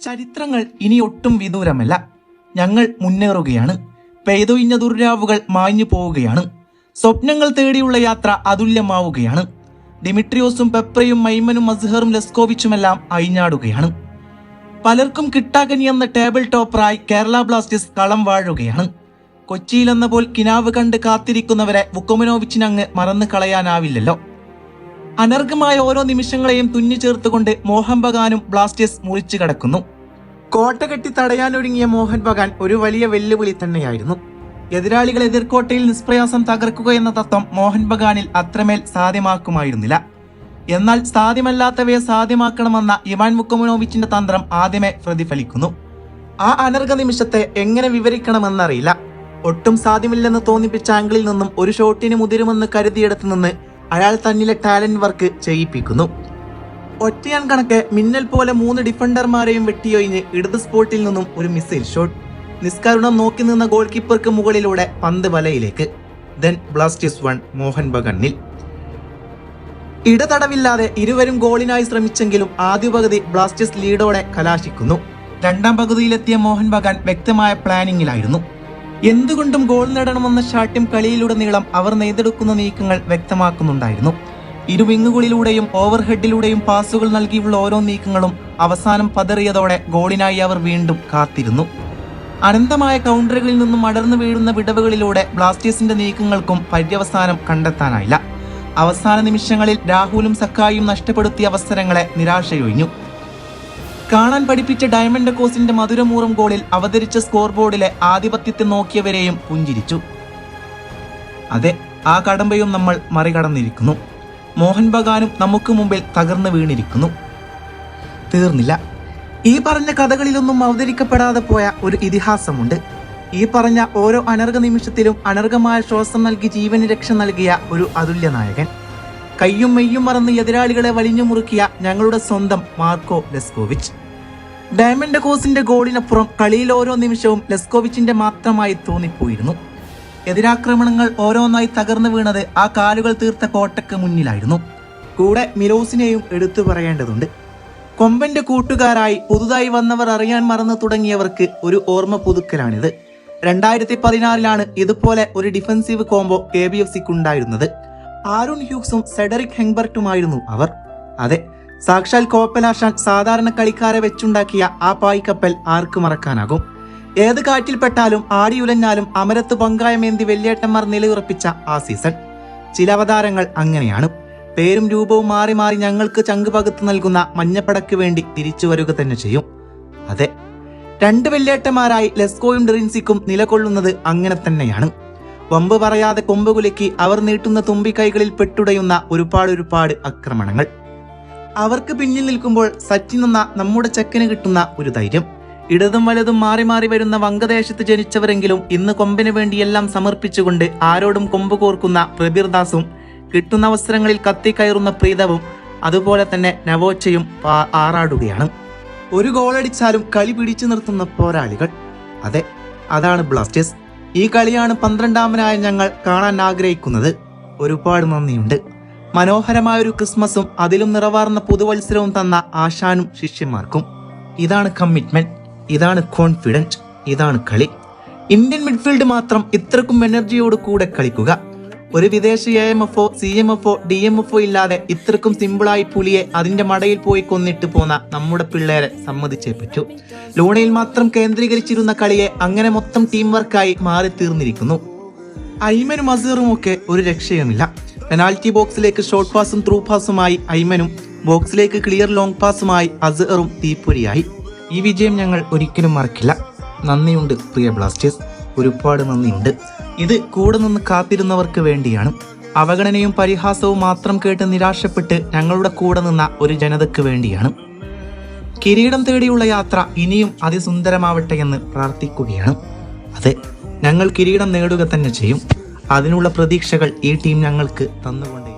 ചരിത്രങ്ങൾ ഇനി ഒട്ടും വിദൂരമല്ല. ഞങ്ങൾ മുന്നേറുകയാണ്. പെയ്തൊയിഞ്ഞ ദുർരാവുകൾ മാഞ്ഞു പോവുകയാണ്. സ്വപ്നങ്ങൾ തേടിയുള്ള യാത്ര അതുല്യമാവുകയാണ്. ഡിമിട്രിയോസും പെപ്രയും മൈമനും അസ്ഹറും ലെസ്കോവിച്ചുമെല്ലാം അയിഞ്ഞാടുകയാണ് പലർക്കും കിട്ടാകനി എന്ന ടേബിൾ ടോപ്പറായി കേരള ബ്ലാസ്റ്റേഴ്സ് കളം വാഴുകയാണ്. കൊച്ചിയിലെന്ന പോൽ കിനാവ് കണ്ട് കാത്തിരിക്കുന്നവരെ വുക്കോമനോവിച്ചിനങ്ങ് മറന്നു കളയാനാവില്ലല്ലോ. അനർഘമായ ഓരോ നിമിഷങ്ങളെയും തുന്നി ചേർത്തുകൊണ്ട് മോഹൻ ബഗാനും ബ്ലാസ്റ്റേഴ്സ് മുറിച്ചു കടക്കുന്നു. കോട്ട കെട്ടി തടയാനൊരുങ്ങിയ മോഹൻ ബഗാൻ ഒരു വലിയ വെല്ലുവിളി തന്നെയായിരുന്നു. എതിരാളികൾ എതിർക്കോട്ടയിൽ നിഷ്പ്രയാസം തകർക്കുക എന്ന തത്വം മോഹൻ ബഗാനിൽ അത്രമേൽ സാധ്യമാക്കുമായിരുന്നില്ല. എന്നാൽ സാധ്യമല്ലാത്തവയെ സാധ്യമാക്കണമെന്ന ഇവാൻ മുക്കമുനോവിച്ചിന്റെ തന്ത്രം ആദ്യമേ പ്രതിഫലിക്കുന്നു. ആ അനർഘ നിമിഷത്തെ എങ്ങനെ വിവരിക്കണമെന്നറിയില്ല. ഒട്ടും സാധ്യമില്ലെന്ന് തോന്നിപ്പിച്ച ആംഗിളിൽ നിന്നും ഒരു ഷോട്ടിന് മുതിരുമെന്ന് കരുതിയെടുത്തു നിന്ന് അയാൾ തന്നിലെ ടാലന്റ് വർക്ക് ചെയ്യിപ്പിക്കുന്നു. ഒറ്റയാൻ കണക്ക് മിന്നൽ പോലെ മൂന്ന് ഡിഫൻഡർമാരെയും വെട്ടിയൊഴിഞ്ഞ് ഇടത് സ്പോട്ടിൽ നിന്നും ഒരു മിസൈൽ ഷോട്ട്. നിസ്കരുണം നോക്കി നിന്ന ഗോൾ കീപ്പർക്ക് മുകളിലൂടെ പന്ത് വലയിലേക്ക്. ദെൻ ബ്ലാസ്റ്റേഴ്സ് വൺ മോഹൻ ബഗണ്ണിൽ ഇടതടവില്ലാതെ ഇരുവരും ഗോളിനായി ശ്രമിച്ചെങ്കിലും ആദ്യ പകുതി ബ്ലാസ്റ്റേഴ്സ് ലീഡോടെ കലാശിക്കുന്നു. രണ്ടാം പകുതിയിലെത്തിയ മോഹൻ ബഗാൻ വ്യക്തമായ പ്ലാനിങ്ങിലായിരുന്നു. എന്തുകൊണ്ടും ഗോൾ നേടണമെന്ന ഷാട്ട്യം കളിയിലുടനീളം അവർ നെയ്തെടുക്കുന്ന നീക്കങ്ങൾ വ്യക്തമാക്കുന്നുണ്ടായിരുന്നു. ഇരു വിങ്ങുകളിലൂടെയും ഓവർഹെഡിലൂടെയും പാസുകൾ നൽകിയുള്ള ഓരോ നീക്കങ്ങളും അവസാനം പതറിയതോടെ ഗോളിനായി അവർ വീണ്ടും കാത്തിരുന്നു. അനന്തമായ കൗണ്ടറുകളിൽ നിന്നും അടർന്നു വീഴുന്ന വിടവുകളിലൂടെ ബ്ലാസ്റ്റേഴ്സിന്റെ നീക്കങ്ങൾക്കും പര്യവസാനം കണ്ടെത്താനായില്ല. അവസാന നിമിഷങ്ങളിൽ രാഹുലും സക്കായും നഷ്ടപ്പെടുത്തിയ അവസരങ്ങളെ നിരാശയൊഴിഞ്ഞു. കാണാൻ പഠിപ്പിച്ച ഡയമണ്ട് കോസിന്റെ മധുരമൂറും ഗോളിൽ അവതരിച്ച സ്കോർ ബോർഡിലെ ആധിപത്യത്തെ നോക്കിയവരെയും പുഞ്ചിരിച്ചു. അതെ ആ കടമ്പയും നമ്മൾ മറികടന്നിരിക്കുന്നു. മോഹൻ ബഗാനും നമുക്ക് മുമ്പിൽ തകർന്നു വീണിരിക്കുന്നു. തീർന്നില്ല. ഈ പറഞ്ഞ കഥകളിലൊന്നും അവതരിക്കപ്പെടാതെ പോയ ഒരു ഇതിഹാസമുണ്ട്. ഈ പറഞ്ഞ ഓരോ അനർഘ നിമിഷത്തിലും അനർഘമായ ശ്വാസം നൽകി ജീവന് രക്ഷ നൽകിയ ഒരു അതുല്യ നായകൻ കയ്യും മെയ്യും മറന്ന് എതിരാളികളെ വലിഞ്ഞു മുറുക്കിയ ഞങ്ങളുടെ സ്വന്തം മാർക്കോ ലെസ്കോവിച്ച്. ഡയമണ്ട് കോസിന്റെ ഗോളിനപ്പുറം കളിയിൽ ഓരോ നിമിഷവും ലെസ്കോവിച്ചിന്റെ മാത്രമായി തോന്നിപ്പോയിരുന്നു. എതിരാക്രമണങ്ങൾ ഓരോന്നായി തകർന്നു വീണത് ആ കാലുകൾ തീർത്ത കോട്ടയ്ക്ക് മുന്നിലായിരുന്നു. കൂടെ മിലോസിനെയും എടുത്തു പറയേണ്ടതുണ്ട്. കൊമ്പന്റെ കൂട്ടുകാരായി പുതുതായി വന്നവർ അറിയാൻ മറന്നു തുടങ്ങിയവർക്ക് ഒരു ഓർമ്മ പുതുക്കലാണിത്. രണ്ടായിരത്തി പതിനാറിലാണ് ഇതുപോലെ ഒരു defensive combo K B F സിക്ക് ഉണ്ടായിരുന്നത് ആരുൺ ഹ്യൂക്സും സെഡറിക് ഹെങ്ബർട്ടുമായിരുന്നു അവർ. അതെ സാക്ഷാൽ കോപ്പലാഷാൻ സാധാരണ കളിക്കാരെ വെച്ചുണ്ടാക്കിയ ആ പായ്ക്കപ്പൽ ആർക്ക് മറക്കാനാകും? ഏത് കാറ്റിൽപ്പെട്ടാലും ആടിയുലഞ്ഞാലും അമരത്ത് പങ്കായമേന്തി വെള്ളിയേട്ടന്മാർ നിലയുറപ്പിച്ച ആ സീസൺ. ചില അവതാരങ്ങൾ അങ്ങനെയാണ്. പേരും രൂപവും മാറി മാറി ഞങ്ങൾക്ക് ചങ്ക് പകുത്ത് നൽകുന്ന മഞ്ഞപ്പടക്ക് വേണ്ടി തിരിച്ചു വരിക തന്നെ ചെയ്യും. അതെ രണ്ട് വെള്ളിയേട്ടന്മാരായി ലെസ്കോയും ഡെറിൻസിക്കും നിലകൊള്ളുന്നത് അങ്ങനെ തന്നെയാണ്. വമ്പ് പറയാതെ കൊമ്പ് അവർ നീട്ടുന്ന തുമ്പിക്കൈകളിൽ പെട്ടുടയുന്ന ഒരുപാട് ഒരുപാട് ആക്രമണങ്ങൾ. അവർക്ക് പിന്നിൽ നിൽക്കുമ്പോൾ സച്ചിൻ എന്ന നമ്മുടെ ചെക്കന് കിട്ടുന്ന ഒരു ധൈര്യം. ഇടതും വലതും മാറി മാറി വരുന്ന വങ്കദേശത്ത് ജനിച്ചവരെങ്കിലും ഇന്ന് കൊമ്പിന് വേണ്ടിയെല്ലാം സമർപ്പിച്ചുകൊണ്ട് ആരോടും കൊമ്പ് കോർക്കുന്ന പ്രബീർദാസും കിട്ടുന്ന അവസരങ്ങളിൽ കത്തിക്കയറുന്ന പ്രീതവും അതുപോലെ തന്നെ നവോച്ചയും ആറാടുകയാണ്. ഒരു ഗോളടിച്ചാലും കളി പിടിച്ചു നിർത്തുന്ന പോരാളികൾ. അതെ അതാണ് ബ്ലാസ്റ്റേഴ്സ്. ഈ കളിയാണ് പന്ത്രണ്ടാമനായ ഞങ്ങൾ കാണാൻ ആഗ്രഹിക്കുന്നത്. ഒരുപാട് നന്ദിയുണ്ട്. മനോഹരമായ ഒരു ക്രിസ്മസും അതിലും നിറവാർന്ന പുതുവത്സരവും തന്ന ആശാനും ശിഷ്യന്മാർക്കും. ഇതാണ് കമ്മിറ്റ്മെന്റ് ഇതാണ് കോൺഫിഡന്റ് ഇതാണ് കളി. ഇന്ത്യൻ മിഡ്ഫീൽഡ് മാത്രം ഇത്രക്കും എനർജിയോട് കൂടെ കളിക്കുക. ഒരു വിദേശ A M F O C M F O D M F O ഇല്ലാതെ ഇത്രക്കും സിമ്പിളായി പുലിയെ അതിന്റെ മടയിൽ പോയി കൊന്നിട്ട് പോന്ന നമ്മുടെ പിള്ളേരെ സമ്മതിച്ചേ പറ്റൂ. ലൂണയിൽ മാത്രം കേന്ദ്രീകരിച്ചിരുന്ന കളിയെ അങ്ങനെ മൊത്തം ടീം വർക്കായി മാറി തീർന്നിരിക്കുന്നു. ഐമനും അസീറും ഒക്കെ ഒരു രക്ഷയുമില്ല. പെനാൽറ്റി ബോക്സിലേക്ക് ഷോർട്ട് പാസും ത്രൂ പാസുമായി ഐമനും ബോക്സിലേക്ക് ക്ലിയർ ലോങ് പാസുമായി അസീറും തീപ്പൊരിയായി. ഈ വിജയം ഞങ്ങൾ ഒരിക്കലും മറക്കില്ല. നന്ദിയുണ്ട് പ്രിയ ബ്ലാസ്റ്റേഴ്സ്. ഒരുപാട് നന്ദിയുണ്ട്. ഇത് കൂടെ നിന്ന് കാത്തിരുന്നവർക്ക് വേണ്ടിയാണ്. അവഗണനയും പരിഹാസവും മാത്രം കേട്ട് നിരാശപ്പെട്ട് ഞങ്ങളുടെ കൂടെ നിന്ന ഒരു ജനതയ്ക്ക് വേണ്ടിയാണ്. കിരീടം തേടിയുള്ള യാത്ര ഇനിയും അതിസുന്ദരമാവട്ടെ എന്ന് പ്രാർത്ഥിക്കുകയാണ്. അതെ ഞങ്ങൾ കിരീടം നേടുക തന്നെ ചെയ്യും. അതിനുള്ള പ്രതീക്ഷകൾ ഈ ടീം ഞങ്ങൾക്ക് തന്നുകൊണ്ടേ